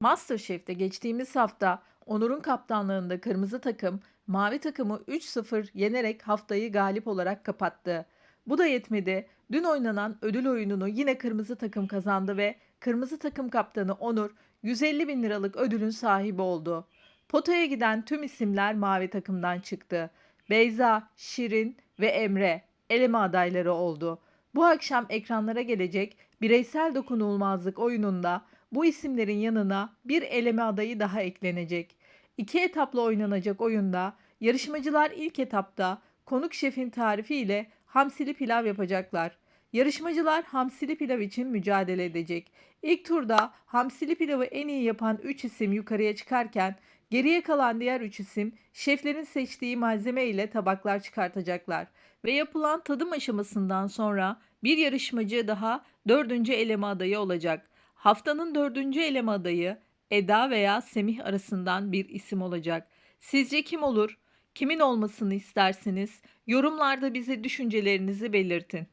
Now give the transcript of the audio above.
MasterChef'te geçtiğimiz hafta Onur'un kaptanlığında kırmızı takım mavi takımı 3-0 yenerek haftayı galip olarak kapattı. Bu da yetmedi. Dün oynanan ödül oyununu yine kırmızı takım kazandı ve kırmızı takım kaptanı Onur 150 bin liralık ödülün sahibi oldu. Potaya giden tüm isimler mavi takımdan çıktı. Beyza, Şirin ve Emre eleme adayları oldu. Bu akşam ekranlara gelecek bireysel dokunulmazlık oyununda bu isimlerin yanına bir eleme adayı daha eklenecek. İki etaplı oynanacak oyunda yarışmacılar ilk etapta konuk şefin tarifi ile hamsili pilav yapacaklar. Yarışmacılar hamsili pilav için mücadele edecek. İlk turda hamsili pilavı en iyi yapan 3 isim yukarıya çıkarken geriye kalan diğer 3 isim şeflerin seçtiği malzeme ile tabaklar çıkartacaklar. Ve yapılan tadım aşamasından sonra bir yarışmacı daha dördüncü eleme adayı olacak. Haftanın dördüncü eleme adayı Eda veya Semih arasından bir isim olacak. Sizce kim olur? Kimin olmasını istersiniz? Yorumlarda bize düşüncelerinizi belirtin.